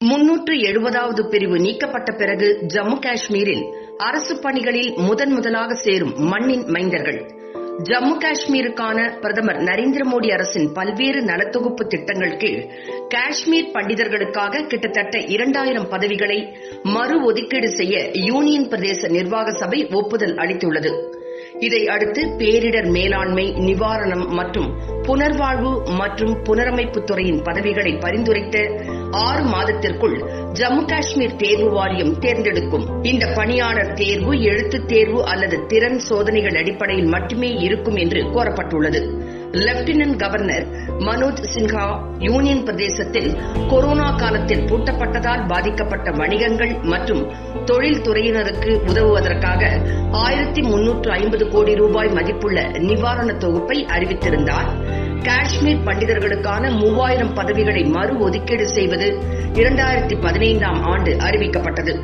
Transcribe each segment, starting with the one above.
முன்னூற்று எழுபதாவது பிரிவு நீக்கப்பட்ட பிறகு ஜம்மு காஷ்மீரில் அரசு பணிகளில் முதன் முதலாக சேரும் மண்ணின் மைந்தர்கள். ஜம்மு காஷ்மீருக்கான பிரதமர் நரேந்திர மோடி அரசின் பல்வேறு நலத்தொகுப்பு திட்டங்கள் கீழ் காஷ்மீர் பண்டிதர்களுக்காக கிட்டத்தட்ட இரண்டாயிரம் பதவிகளை மறு ஒதுக்கீடு செய்ய யூனியன் பிரதேச நிர்வாக சபை ஒப்புதல் அளித்துள்ளது. இதை அடுத்து பேரிடர் மேலாண்மை நிவாரணம் மற்றும் புனர்வாழ்வு மற்றும் புனரமைப்பு துறையின் பதவிகளை பரிந்துரைத்த ஆறு மாதத்திற்குள் ஜம்மு காஷ்மீர் தேர்வு வாரியம் தேர்ந்தெடுக்கும். இந்த பணியாளர் தேர்வு எழுத்துத் தேர்வு அல்லது திறன் சோதனைகள் அடிப்படையில் மட்டுமே இருக்கும் என்று கோரப்பட்டுள்ளது lieutenant governor Manoj Sinha union பிரதேசத்தில் கொரோனா காலத்தில் பூட்டப்பட்டதால் பாதிக்கப்பட்ட வணிகங்கள் மற்றும் தொழில்துறையினருக்கு உதவுவதற்காக ஆயிரத்தி முன்னூற்று ஐம்பது கோடி ரூபாய் மதிப்புள்ள நிவாரண தொகுப்பை அறிவித்திருந்தார் காஷ்மீர் பண்டிதர்களுக்கான மூவாயிரம் பதவிகளை மறு ஒதுக்கீடு செய்வது இரண்டாயிரத்தி பதினைந்தாம் ஆண்டு அறிவிக்கப்பட்டது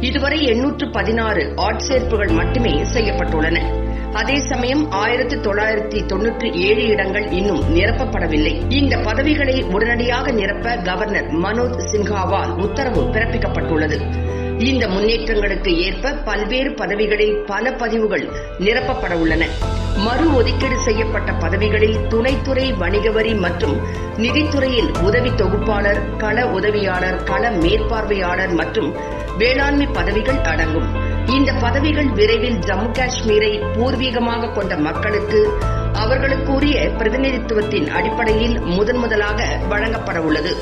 இதுவரை எண்ணூற்று பதினாறு ஆட்சேர்ப்புகள் மட்டுமே செய்யப்பட்டுள்ளன அதே சமயம் ஆயிரத்தி தொள்ளாயிரத்தி தொன்னூற்றி ஏழு இடங்கள் இன்னும் நிரப்பப்படவில்லை. இந்த பதவிகளை உடனடியாக நிரப்ப கவர்னர் மனோஜ் சின்ஹாவால் உத்தரவு பிறப்பிக்கப்பட்டுள்ளது. இந்த முன்னேற்றங்களுக்கு ஏற்ப பல்வேறு பதவிகளில் பல பதிவுகள் நிரப்பப்பட உள்ளன. மறு ஒதுக்கீடு செய்யப்பட்ட பதவிகளில் துணைத்துறை வணிக வரி மற்றும் நிதித்துறையில் உதவி தொகுப்பாளர் கள உதவியாளர் கள மேற்பார்வையாளர் மற்றும் வேளாண்மை பதவிகள் அடங்கும். இந்த பதவிகள் விரைவில் ஜம்மு காஷ்மீரை பூர்வீகமாக கொண்ட மக்களுக்கு அவர்களுக்குரிய பிரதிநிதித்துவத்தின் அடிப்படையில் முதன் முதலாக வழங்கப்பட உள்ளது.